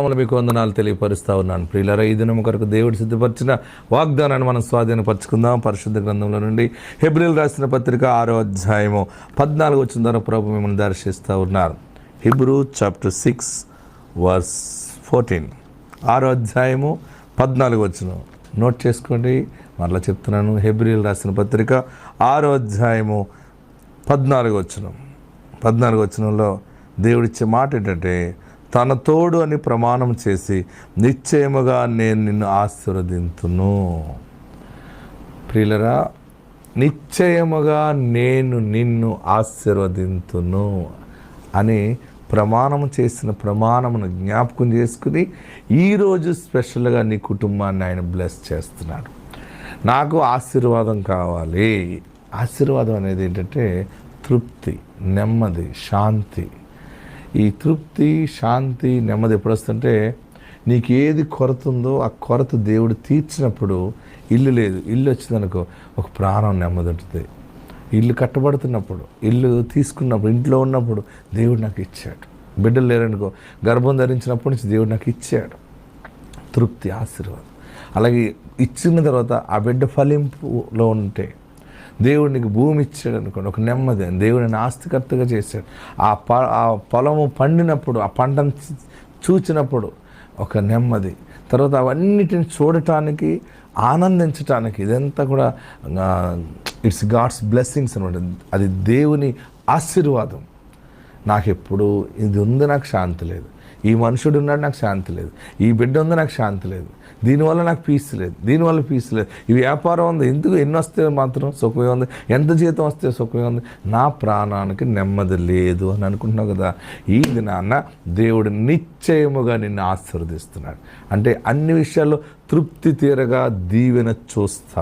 నామలు మీకు వందనాలు తెలియపరుస్తూ ఉన్నాను. ప్రియులరా ఈ దినం కొరకు దేవుడు సిద్ధపరిచిన వాగ్దానాన్ని మనం స్వాధీనపరచుకుందాం. పరిశుద్ధ గ్రంథంలో నుండి హెబ్రిల్ రాసిన పత్రిక ఆరో అధ్యాయము పద్నాలుగు వచ్చిన ద్వారా ప్రభు మిమ్మల్ని దర్శిస్తూ ఉన్నారు. Hebrew chapter six verse fourteen. ఆరో అధ్యాయము పద్నాలుగు వచ్చిన నోట్ చేసుకోండి. మరలా చెప్తున్నాను హెబ్రిల్ రాసిన పత్రిక ఆరో అధ్యాయము పద్నాలుగు వచ్చిన పద్నాలుగు వచ్చినంలో దేవుడిచ్చే మాట ఏంటంటే తన తోడు అని ప్రమాణం చేసి నిశ్చయముగా నేను నిన్ను ఆశీర్వదింతును. ప్రియులరా నిశ్చయముగా నేను నిన్ను ఆశీర్వదింతును అని ప్రమాణం చేసిన ప్రమాణమును జ్ఞాపకం చేసుకుని ఈరోజు స్పెషల్గా నీ కుటుంబాన్ని ఆయన బ్లెస్ చేస్తున్నాడు. నాకు ఆశీర్వాదం కావాలి. ఆశీర్వాదం అనేది ఏంటంటే తృప్తి నెమ్మది శాంతి. ఈ తృప్తి శాంతి నెమ్మది ఎప్పుడు వస్తుంటే నీకు ఏది కొరత ఉందో ఆ కొరత దేవుడు తీర్చినప్పుడు ఇల్లు లేదు. ఇల్లు వచ్చిందనుకో ఒక ప్రాణం నెమ్మది ఉంటుంది ఇల్లు కట్టబడుతున్నప్పుడు ఇల్లు తీసుకున్నప్పుడు ఇంట్లో ఉన్నప్పుడు దేవుడు నాకు ఇచ్చాడు. బిడ్డలు లేరనుకో గర్భం ధరించినప్పటి నుంచి దేవుడు నాకు ఇచ్చాడు. తృప్తి ఆశీర్వాదం. అలాగే ఇచ్చిన తర్వాత ఆ బిడ్డ ఫలింపులో ఉంటే దేవుడు నీకు భూమి ఇచ్చాడు అనుకోండి ఒక నెమ్మది దేవుడిని ఆస్తికర్తగా చేశాడు. ఆ ప ఆ పొలము పండినప్పుడు ఆ పంటను చూచినప్పుడు ఒక నెమ్మది. తర్వాత అవన్నిటిని చూడటానికి ఆనందించటానికి ఇదంతా కూడా ఇట్స్ గాడ్స్ బ్లెస్సింగ్స్ అనమాట అది దేవుని ఆశీర్వాదం. నాకు ఎప్పుడు ఇది ఉంది నాకు శాంతి లేదు. ఈ మనుషుడు ఉన్నాడు నాకు శాంతి లేదు. ఈ బిడ్డ ఉంది నాకు శాంతి లేదు. దీనివల్ల నాకు పీస్ లేదు. దీనివల్ల పీస్ లేదు. ఈ వ్యాపారం ఉంది. ఎందుకు ఎన్ని వస్తే మాత్రం సుఖమే ఉంది? ఎంత జీతం వస్తే సుఖమే ఉంది? నా ప్రాణానికి నెమ్మది లేదు అని అనుకుంటున్నావు కదా. ఈ దినాన్న దేవుడు నిశ్చయముగా నిన్ను ఆశీర్వదిస్తున్నాడు. అంటే అన్ని విషయాల్లో తృప్తి తీరగా దీవెన చూస్తా